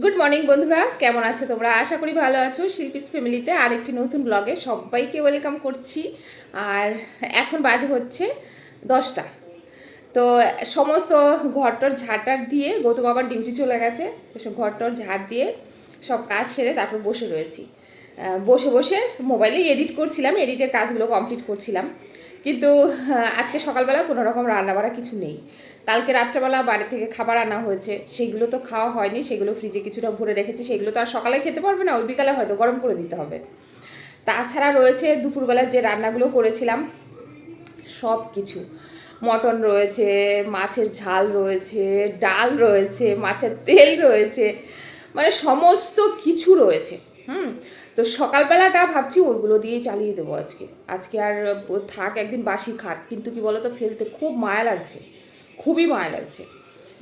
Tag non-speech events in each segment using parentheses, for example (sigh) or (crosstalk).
Good morning বন্ধুরা। কেমন আছো তোমরা? আশা করি ভালো আছো। শিল্পীস ফ্যামিলিতে আরেকটি নতুন ব্লগে সবাইকে ওয়েলকাম করছি। আর এখন বাজে হচ্ছে দশটা। তো সমস্ত ঘরটর ঝাড়টার দিয়ে গৌতম আবার ডিউটি চলে গেছে। ঘরটর ঝাড় দিয়ে সব কাজ সেরে তারপর বসে রয়েছি। বসে বসে মোবাইলে এডিট করছিলাম এডিটের কাজগুলো কমপ্লিট করছিলাম। কিন্তু আজকে সকালবেলা কোনো রকম রান্নাবাড়া কিছু নেই। কালকে রাত্রেবেলা বাড়ি থেকে খাবার আনা হয়েছে, সেগুলো তো খাওয়া হয়নি, সেগুলো ফ্রিজে কিছুটা ভরে রেখেছি, সেগুলো তো আর সকালে খেতে পারবে না, ওই বিকালে হয়তো গরম করে দিতে হবে। তাছাড়া রয়েছে দুপুরবেলার যে রান্নাগুলো করেছিলাম, সব কিছু। মটন রয়েছে, মাছের ঝাল রয়েছে, ডাল রয়েছে, মাছের তেল রয়েছে মানে সমস্ত কিছু রয়েছে। হুম, তো সকালবেলাটা ভাবছি ওইগুলো দিয়েই চালিয়ে দেবো আজকে। আজকে আর থাক, একদিন বাসি খাক, কিন্তু কি বলতো, ফেলতে খুব মায়া লাগছে, খুবই মায়া লাগছে।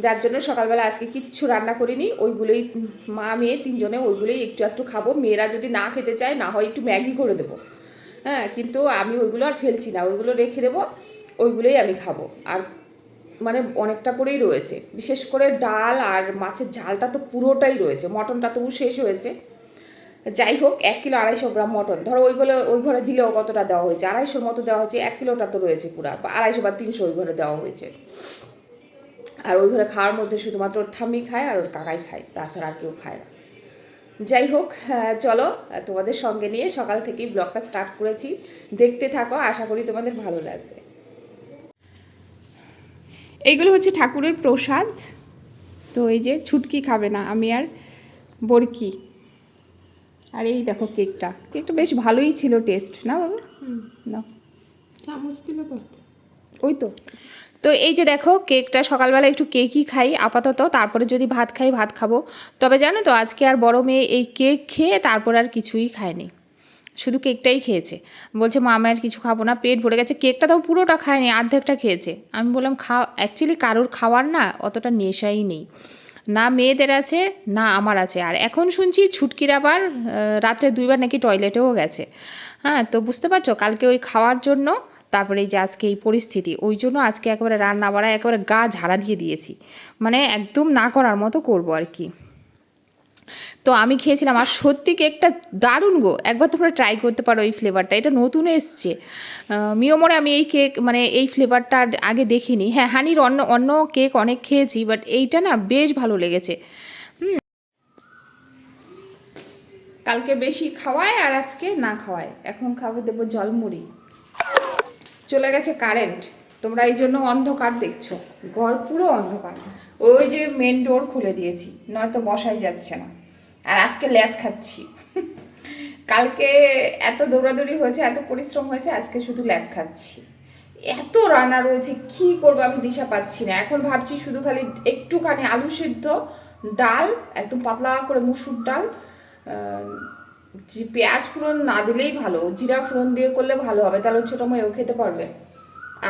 যার জন্য সকালবেলা আজকে কিচ্ছু রান্না করিনি, ওইগুলোই মা মেয়ে তিনজনে ওইগুলোই একটু একটু খাব। মেয়েরা যদি না খেতে চায়, না হয় একটু ম্যাগি করে দেবো। হ্যাঁ কিন্তু আমি ওইগুলো আর ফেলছি না, ওইগুলো রেখে দেবো, ওইগুলোই আমি খাব। আর মানে অনেকটা করেই রয়েছে। বিশেষ করে ডাল আর মাছের ঝালটা তো পুরোটাই রয়েছে, মটনটা তবু শেষ হয়েছে। যাই হোক এক কিলো আড়াইশো গ্রাম মটন। ধরো ওইগুলো ওই ঘরে দিলেও কতটা দেওয়া হয়েছে? আড়াইশোর মতো দেওয়া হয়েছে এক কিলোটা তো রয়েছে পুরা বা আড়াইশো বা তিনশো ওই ঘরে দেওয়া হয়েছে। আর ওই ঘরে খাওয়ার মধ্যে শুধুমাত্র ওর ঠাম্মি খায় আর ওর কাকাই খায় তাছাড়া আর কেউ খায় না। যাই হোক আহ, চলো তোমাদের সঙ্গে নিয়ে সকাল থেকেই ব্লগটা স্টার্ট করেছি। দেখতে থাকো আশা করি তোমাদের ভালো লাগবে। এইগুলো হচ্ছে ঠাকুরের প্রসাদ। তো এই যে ছুটকি খাবে না আমি আর বরকি। আর এই দেখো কেকটা। কেকটা বেশ ভালোই ছিল টেস্ট না বাবা? না। চামচ দিলে ওই তো। তো এই যে দেখো কেকটা সকালবেলা একটু কেকই খাই আপাতত। তারপরে যদি ভাত খাই ভাত খাব। তবে জানো তো আজকে আর বড় মেয়ে এই কেক খেয়ে তারপর আর কিছুই খায়নি। শুধু কেকটাই খেয়েছে। বলছে মা আমি আর কিছু খাব না। পেট ভরে গেছে। কেকটা তো পুরোটা খায়নি অর্ধেকটা খেয়েছে। আমি বললাম খাও অ্যাকচুয়ালি কারোর খাওয়ার না অতটা নেশাই নেই। না মেয়েদের আছে, না আমার আছে। আর এখন শুনছি ছুটকির আবার রাত্রে দুইবার নাকি টয়লেটেও গেছে। হ্যাঁ তো বুঝতে পারছ? কালকে ওই খাওয়ার জন্য, তারপরে এই যে আজকে এই পরিস্থিতি, ওই জন্য আজকে একেবারে রান্না বাড়া একেবারে গা ঝাড়া দিয়ে দিয়েছি। মানে একদম না করার মতো করব আর কি। তো আমি খেয়েছিলাম আর সত্যি কেকটা দারুণ গো। একবার তোমরা ট্রাই করতে পারো এই ফ্লেভারটা এটা নতুন এসছে। মিওমরে আমি এই কেক মানে এই ফ্লেভারটা আগে দেখিনি। হ্যাঁ হানির অন্য অন্য কেক অনেক খেয়েছি বাট এইটা না বেশ ভালো লেগেছে। কালকে বেশি খাওয়ায় আর আজকে না খাওয়ায়। এখন খাব, দেবো জলমুড়ি। চলে গেছে কারেন্ট তোমরা এই জন্য অন্ধকার দেখছ। ঘর পুরো অন্ধকার। ওই যে মেন ডোর খুলে দিয়েছি, নয়তো বসাই যাচ্ছে না। আর আজকে ল্যাদ খাচ্ছি। কালকে এত দৌড়াদৌড়ি হয়েছে, এত পরিশ্রম হয়েছে, আজকে শুধু ল্যাদ খাচ্ছি। এত রান্না রয়েছে, কি করব আমি দিশা পাচ্ছি না। এখন ভাবছি শুধু খালি একটুখানি আলু সিদ্ধ, ডাল, একদম পাতলা করে মুসুর ডাল পেঁয়াজ ফোড়ন না দিলেই ভালো, জিরা ফোড়ন দিয়ে করলে ভালো হবে, তাহলে ছোটো মেয়েও খেতে পারবে।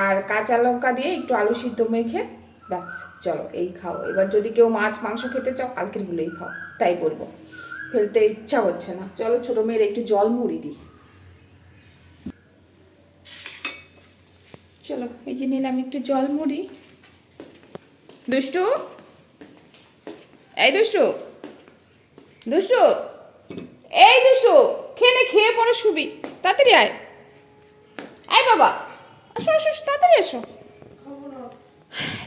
আর কাঁচা লঙ্কা দিয়ে একটু আলু সিদ্ধ মেখে ব্যাস চলো এই খাও। এবার যদি কেউ মাছ মাংস খেতে চাও কালকের গুলোই খাও তাই বলব। ফেলতে ইচ্ছা হচ্ছে না। চলো ছোটো মেয়ের একটু জল মুড়ি দিই। চলো এই যে নিলাম একটু জল মুড়ি। দুষ্টু? এই দুষ্টু? দুষ্টু? এই দুষ্টু খেয়ে নে খেয়ে পরে শুবি। তাড়াতাড়ি আয়। আয় বাবা আসো আসো, তাড়াতাড়ি এসো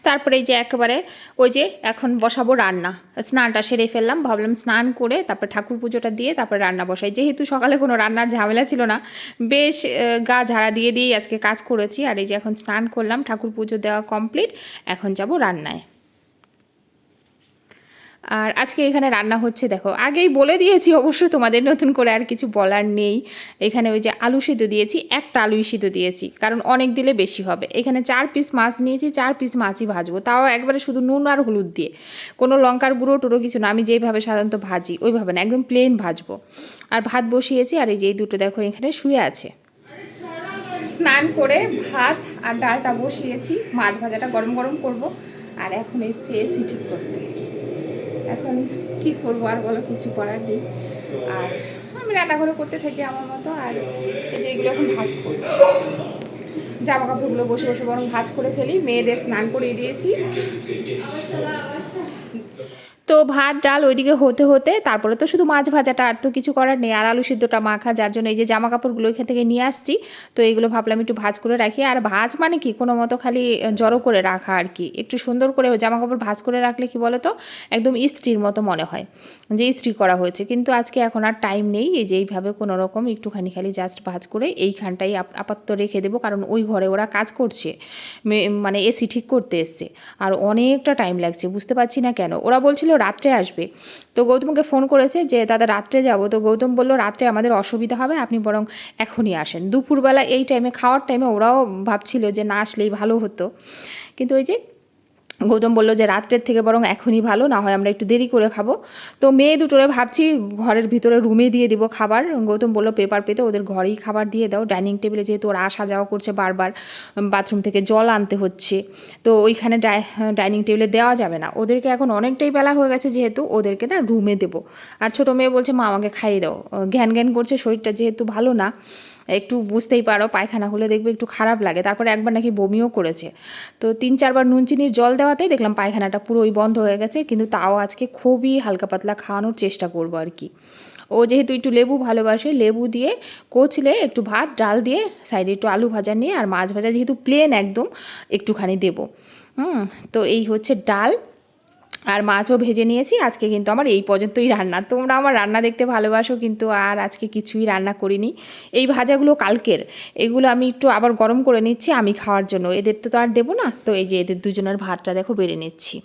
তারপরে এই যে একেবারে ওই যে এখন বসাবো রান্না। স্নানটা সেরে ফেললাম, ভাবলাম স্নান করে তারপর ঠাকুর পুজোটা দিয়ে তারপরে রান্না বসাই। যেহেতু সকালে কোনো রান্নার ঝামেলা ছিল না, বেশ গা ঝাড়া দিয়ে দিয়েই আজকে কাজ করেছি। আর এই যে এখন স্নান করলাম, ঠাকুর পুজো দেওয়া কমপ্লিট এখন যাব রান্নায়। আর আজকে এখানে রান্না হচ্ছে, দেখো, আগেই বলে দিয়েছি অবশ্য তোমাদের নতুন করে আর কিছু বলার নেই। এখানে ওই যে আলু সিদ্ধ দিয়েছি, একটা আলু সিদ্ধ দিয়েছি, কারণ অনেক দিলে বেশি হবে। এখানে চার পিস মাছ নিয়েছি, চার পিস মাছই ভাজবো, তাও একবারে শুধু নুন আর হলুদ দিয়ে। কোনো লঙ্কার গুঁড়ো টুড়ো কিছু না, আমি যেভাবে সাধারণত ভাজি, ওইভাবে না, একদম প্লেন ভাজবো। আর ভাত বসিয়েছি, আর এই যে দুটো দেখো এখানে শুয়ে আছে। স্নান করে ভাত আর ডালটা বসিয়েছি, মাছ ভাজাটা গরম গরম করব, আর এখন এসছি এসি ঠিক করতে। এখন কি করব আর বলো, কিছু করার নেই। আর আমি রান্নাঘরে করতে থাকি আমার মতো, আর এই যে এগুলো এখন ভাজ করব। জামা কাপড়গুলো বসে বসে বরং ভাজ করে ফেলি, মেয়েদের স্নান করিয়ে দিয়েছি। তো ভাত, ডাল ওইদিকে হতে হতে তারপরে তো শুধু মাছ ভাজাটা আর তো কিছু করার নেই। আর আলু সিদ্ধটা মাখা, যার জন্য এই যে জামা কাপড়গুলো এখান থেকে নিয়ে আসছি, তো এইগুলো ভাবলাম একটু ভাজ করে রাখি। আর ভাজ মানে কি? কোনো মতো খালি জড়ো করে রাখা আর কি। একটু সুন্দর করে জামা কাপড় ভাজ করে রাখলে কি বলো তো একদম ইস্ত্রির মতো মনে হয় যে ইস্ত্রি করা হয়েছে। কিন্তু আজকে এখন আর টাইম নেই। এই যে এইভাবে কোনো রকম একটুখানি খালি জাস্ট ভাজ করে এইখানটাই আপাতত রেখে দেবো। কারণ ওই ঘরে ওরা কাজ করছে মানে এসি ঠিক করতে এসছে। আর অনেকটা টাইম লাগছে, বুঝতে পারছি না কেন? ওরা বলছিল রাত্রে আসবে। তো গৌতমকে ফোন করেছে যে, দাদা, রাত্রে যাব। তো গৌতম বলল, রাত্রে আমাদের অসুবিধা হবে, আপনি বরং এখনই আসেন। দুপুরবেলা এই টাইমে খাওয়ার টাইমে ওরাও ভাবছিল যে, না, আসলেই ভালো হতো। কিন্তু ওই যে গৌতম বলল যে রাত্রের থেকে বরং এখনই ভালো, না হয় আমরা একটু দেরি করে খাব। তো মেয়ে দুটোরে ভাবছি ঘরের ভিতরে রুমে দিয়ে দিব খাবার। গৌতম বলল, পেপার পেতে ওদের ঘরেই খাবার দিয়ে দাও। ডাইনিং টেবিলে যেহেতু ওরা আসা যাওয়া করছে বারবার, বাথরুম থেকে জল আনতে হচ্ছে, তো ওইখানে ডাইনিং টেবিলে দেওয়া যাবে না। ওদেরকে এখন অনেকটাই বেলা হয়ে গেছে যেহেতু ওদেরকে না রুমে দেবো। আর ছোটো মেয়ে বলছে, মা, আমাকে খাইয়ে দাও। ঘ্যান ঘ্যান করছে, শরীরটা যেহেতু ভালো না একটু বুঝতেই পারো, পায়খানা হলে দেখবে একটু খারাপ লাগে। তারপরে একবার নাকি বমিও করেছে। তো তিন চারবার নুন চিনির জল দেওয়াতেই দেখলাম পায়খানাটা পুরোই বন্ধ হয়ে গেছে, কিন্তু তাও আজকে খুবই হালকা পাতলা খাওয়ানোর চেষ্টা করব আর কি। ও যেহেতু একটু লেবু ভালোবাসে, লেবু দিয়ে কচলে একটু ভাত, ডাল দিয়ে সাইডে একটু আলু ভাজা নিয়ে, আর মাছ ভাজা যেহেতু প্লেন একদম একটুখানি দেবো। হুম, তো এই হচ্ছে ডাল। আর মাছও ভেজে নিয়েছি। আজকে কিন্তু আমার এই পর্যন্তই রান্না। তোমরা আমার রান্না দেখতে ভালোবাসো কিন্তু আর আজকে কিছুই রান্না করিনি। এই ভাজাগুলো কালকের। এগুলো আমি একটু আবার গরম করে নিচ্ছি আমি খাওয়ার জন্য। এদের তো আর দেবো না। তো এই যে এদের দুজনের ভাতটা দেখো বেড়ে নিচ্ছি।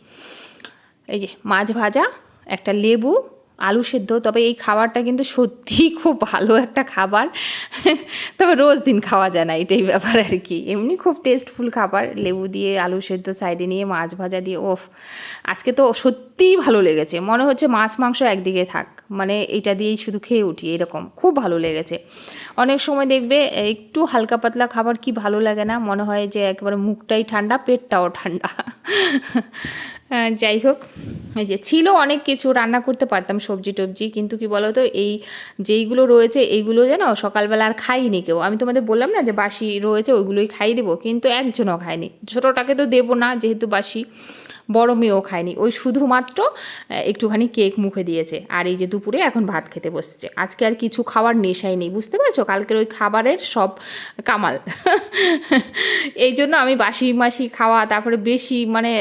এই যে মাছ ভাজা, একটা লেবু আলু সেদ্ধ, তবে এই খাবারটা কিন্তু সত্যিই খুব ভালো একটা খাবার। তবে রোজ দিন খাওয়া যায় না, এটাই ব্যাপার আর কি। এমনি খুব টেস্টফুল খাবার, লেবু দিয়ে আলু সেদ্ধ সাইডে নিয়ে, মাছ ভাজা দিয়ে, ওফ, আজকে তো সত্যিই ভালো লেগেছে। মনে হচ্ছে মাছ মাংস একদিকে থাক মানে এটা দিয়েই শুধু খেয়ে উঠি, এরকম, খুব ভালো লেগেছে। অনেক সময় দেখবে একটু হালকা পাতলা খাবার কি ভালো লাগে না? মনে হয় যে একেবারে মুখটাই ঠান্ডা, পেটটাও ঠান্ডা। যাই হোক যে ছিল অনেক কিছু, রান্না করতে পারতাম সবজি টবজি, কিন্তু কি বলো তো এই যেইগুলো রয়েছে, এইগুলো যেন সকালবেলা আর খাইনি কেউ। আমি তোমাদের বললাম না যে বাসি রয়েছে, ওইগুলোই খাই দেবো, কিন্তু একজনও খায়নি। ছোটোটাকে তো দেবো না, যেহেতু বাসি। বড় মেয়েও খায়নি। ওই শুধুমাত্র একটুখানি কেক মুখে দিয়েছে। আর এই যে দুপুরে এখন ভাত খেতে বসছে। আজকে আর কিছু খাওয়ার নেশাই নেই, বুঝতে পারছ? কালকের ওই খাবারের সব কামাল। (laughs) এই জন্য আমি বাসি মাসি খাওয়া, তারপরে বেশি মানে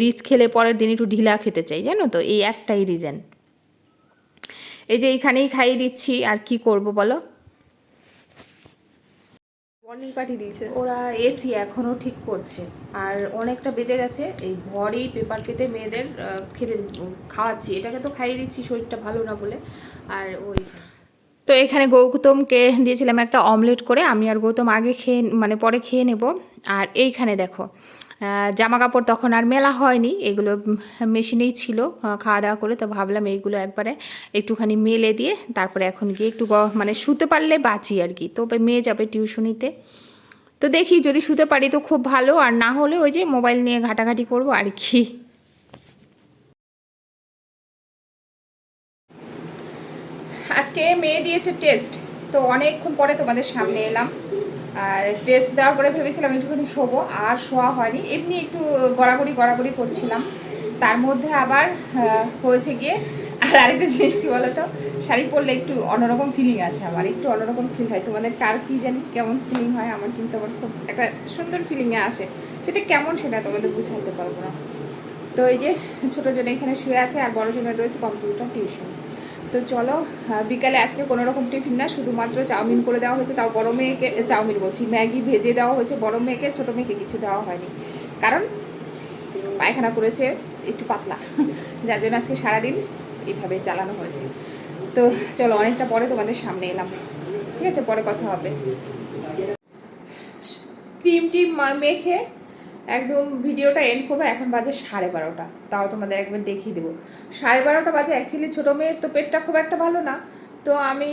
রিচ খেলে পরের দিন একটু ঢিলা খেতে চাই, জানো তো? এই একটাই রিজন এই যে এইখানেই খাইয়ে দিচ্ছি, আর কি করব বলো? মর্নিং পাঠিয়ে দিয়েছে। ওরা এসি এখনও ঠিক করছে। আর অনেকটা বেজে গেছে এই ঘরেই পেপার পেতে মেয়েদের খেতে খাওয়াচ্ছি। এটাকে তো খাইয়ে দিচ্ছি শরীরটা ভালো না বলে। আর ওই তো এখানে গৌতমকে দিয়েছিলাম একটা অমলেট করে। আমি আর গৌতম আগে খেয়ে মানে পরে খেয়ে নেব। আর এইখানে দেখো জামা কাপড় তখন আর মেলা হয়নি, এগুলো মেশিনেই ছিল খাওয়া দাওয়া করে, তো ভাবলাম এইগুলো একবারে একটুখানি মেলে দিয়ে তারপরে এখন গিয়ে একটু মানে শুতে পারলে বাঁচি আর কি তো মেয়ে যাবে টিউশনিতে। তো দেখি যদি শুতে পারি তো খুব ভালো, আর না হলে ওই যে মোবাইল নিয়ে ঘাটাঘাটি করব আর কি। আজকে মেয়ে দিয়েছে টেস্ট, তো অনেকক্ষণ পরে তোমাদের সামনে এলাম। আর টেস্ট দেওয়ার পরে ভেবেছিলাম একটুখানি শোবো, আর শোয়া হয়নি। এমনি একটু গড়াগড়ি গড়াগড়ি করছিলাম। তার মধ্যে আবার হয়েছে গিয়ে, আর আরেকটা জিনিস কি বলতো? শাড়ি পরলে একটু অন্যরকম ফিলিং আসে আমার, একটু অন্যরকম ফিল হয়। তোমাদের কার কী জানি কেমন ফিলিং হয়, আমার কিন্তু আমার খুব একটা সুন্দর ফিলিংয়ে আসে। সেটা কেমন সেটা তোমাদের বুঝাতে পারব না। তো এই যে ছোটো জন এখানে শুয়ে আছে, আর বড় জনের রয়েছে কম্পিউটার টিউশন তো চলো বিকালে আজকে কোনো রকম টিফিন না, শুধুমাত্র চাউমিন করে দেওয়া হয়েছে, তাও বড় মেয়েকে চাউমিন বলছি, ম্যাগি ভেজে দেওয়া হয়েছে, বড় মেয়েকে, ছোটো মেয়েকে কিছু দেওয়া হয়নি। কারণ পায়খানা করেছে, একটু পাতলা, (laughs) যার জন্য আজকে সারাদিন এইভাবে চালানো হয়েছে। তো চলো, অনেকটা পরে তোমাদের সামনে এলাম। ঠিক আছে, পরে কথা হবে। ক্রিম টিম মেখে একদম ভিডিওটা এন্ড করব, এখন বাজে সাড়ে বারোটা। তাও তোমাদের একবার দেখিয়ে দেবো। সাড়ে বারোটা বাজে অ্যাকচুয়ালি ছোটো মেয়ের তো পেটটা খুব একটা ভালো না। তো আমি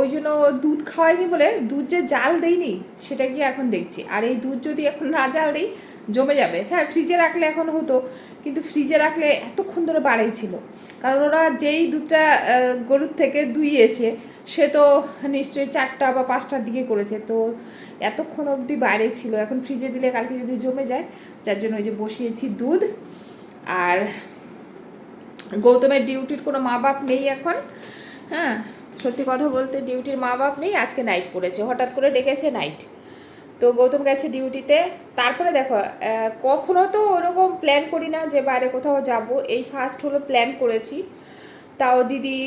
ওই জন্য দুধ খাওয়াইনি বলে, দুধ যে জাল দেইনি, সেটা গিয়ে এখন দেখছি। আর এই দুধ যদি এখন না জাল দিই, জমে যাবে। হ্যাঁ ফ্রিজে রাখলে এখন হতো, কিন্তু ফ্রিজে রাখলে এতক্ষণ ধরে ছিল। কারণ ওরা যেই দুধটা গরুর থেকে দুইয়েছে, সে তো নিশ্চয়ই চারটা বা পাঁচটার দিকে করেছে। তো এতক্ষণ অবধি বাইরে ছিল। এখন ফ্রিজে দিলে কালকে যদি জমে যায় যার জন্য ওই যে বসিয়েছি দুধ। আর গৌতমের ডিউটির কোনো মা বাপ নেই এখন। হ্যাঁ সত্যি কথা বলতে ডিউটির মা বাপ নেই আজকে নাইট পড়েছে হঠাৎ করে ডেকেছে নাইট তো গৌতম গেছে ডিউটিতে। তারপরে দেখো কখনো তো ওরকম প্ল্যান করি না যে বাইরে কোথাও যাব। এই ফার্স্ট হলো প্ল্যান করেছি। তাও দিদি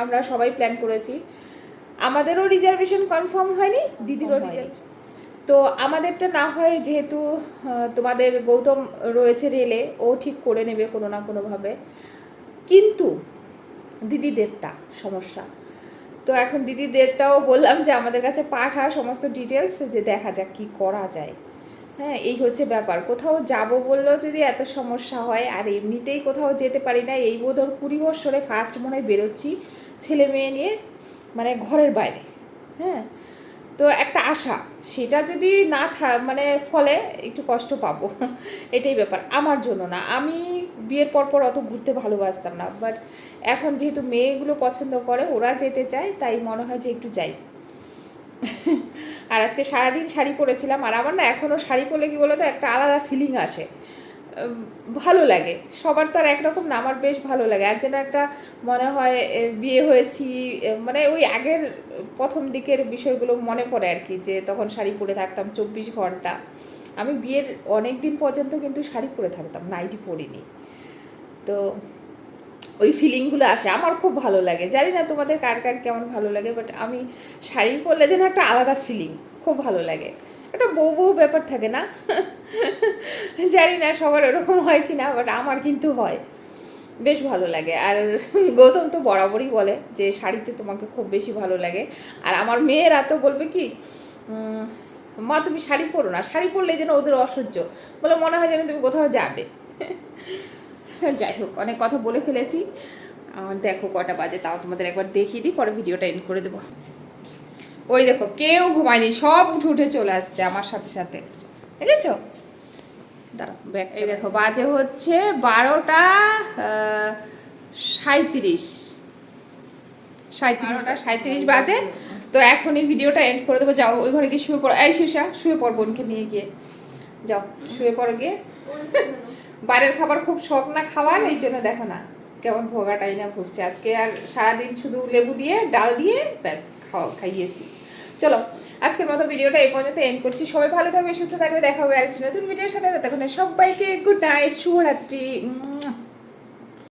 আমরা সবাই প্ল্যান করেছি। আমাদেরও রিজার্ভেশন কনফার্ম হয়নি দিদিরও হয়নি। তো আমাদেরটা না হয় যেহেতু তোমাদের গৌতম রয়েছে রেলে ও ঠিক করে নেবে কোনো না কোনোভাবে। কিন্তু দিদিদেরটা সমস্যা। তো এখন দিদিদেরটাও বললাম যে আমাদের কাছে পাঠা সমস্ত ডিটেলস যে দেখা যাক কি করা যায়। হ্যাঁ এই হচ্ছে ব্যাপার। কোথাও যাব বললেও যদি এত সমস্যা হয়, আর এমনিতেই কোথাও যেতে পারি না, এই বোধ কুড়ি বছরে ফার্স্ট মনে হয় বেরোচ্ছি ছেলে মেয়ে নিয়ে মানে ঘরের বাইরে। হ্যাঁ তো একটা আশা, সেটা যদি না থা মানে ফলে একটু কষ্ট পাবো। (laughs) এটাই ব্যাপার। আমার জন্য না। আমি বিয়ের পর পর অত ঘুরতে ভালোবাসতাম না। বাট এখন যেহেতু মেয়েগুলো পছন্দ করে, ওরা যেতে চায়, তাই মনে হয় যে একটু যাই। (laughs) আর আজকে সারাদিন শাড়ি পরেছিলাম, আর আমার না এখনও শাড়ি পরলে কি বলতো, একটা আলাদা ফিলিং আসে। ভালো লাগে। সবার তো আর একরকম না, আমার বেশ ভালো লাগে। আর যেন একটা মনে হয় বিয়ে হয়েছি মানে ওই আগের প্রথম দিকের বিষয়গুলো মনে পড়ে আর কি, যে তখন শাড়ি পরে থাকতাম চব্বিশ ঘণ্টা। আমি বিয়ের অনেক দিন পর্যন্ত কিন্তু শাড়ি পরে থাকতাম, নাইটি পরিনি। তো ওই ফিলিংগুলো আসে। আমার খুব ভালো লাগে। জানি না তোমাদের কার কার কেমন ভালো লাগে বাট আমি শাড়ি পরলে যেন একটা আলাদা ফিলিং খুব ভালো লাগে। একটা বউ বউ ব্যাপার থাকে না? জানি না সবার ওরকম হয় কি না বাট আমার কিন্তু হয়। বেশ ভালো লাগে। আর গৌতম তো বরাবরই বলে যে, শাড়িতে তোমাকে খুব বেশি ভালো লাগে। আর আমার মেয়েরা তো বলবে কি মা, তুমি শাড়ি পরো না। শাড়ি পরলে যেন ওদের অসহ্য। বলে, মনে হয় যেন তুমি কোথাও যাবে। যাই হোক, অনেক কথা বলে ফেলেছি। দেখো কটা বাজে, তাও তোমাদের একবার দেখিয়ে দিই, পরে ভিডিওটা এন্ড করে দেবো। ওই দেখো কেউ ঘুমায়নি সব উঠে উঠে চলে আসছে আমার সাথে সাথে। দেখেছ? দাঁড়াও ব্যাগ এই দেখো বাজে হচ্ছে বারোটা সাঁত্রিশ সাঁত্রিশটা সাঁত্রিশ বাজে। তো এখন এই ভিডিওটা এন্ড করে দেবো। যাও ওই ঘরে গিয়ে শুয়ে পড়ো। এই শিশা শুয়ে পড় বোনকে নিয়ে গিয়ে। যাও শুয়ে পড়ো গিয়ে। বাইরের খাবার খুব শখ না খাওয়ার এই জন্য দেখো না কেমন ভোগাটাই না ভুগছে। আজকে আর সারাদিন শুধু লেবু দিয়ে ডাল দিয়ে ব্যাস খাওয়া খাইয়েছি। চলো, আজকের মতো ভিডিওটা এই পর্যন্ত এন্ড করছি সবাই ভালো থাকবে, সুস্থ থাকবে, দেখা হবে আরেকটি নতুন ভিডিওর সাথে তখন সবাইকে গুড নাইট শুভরাত্রি।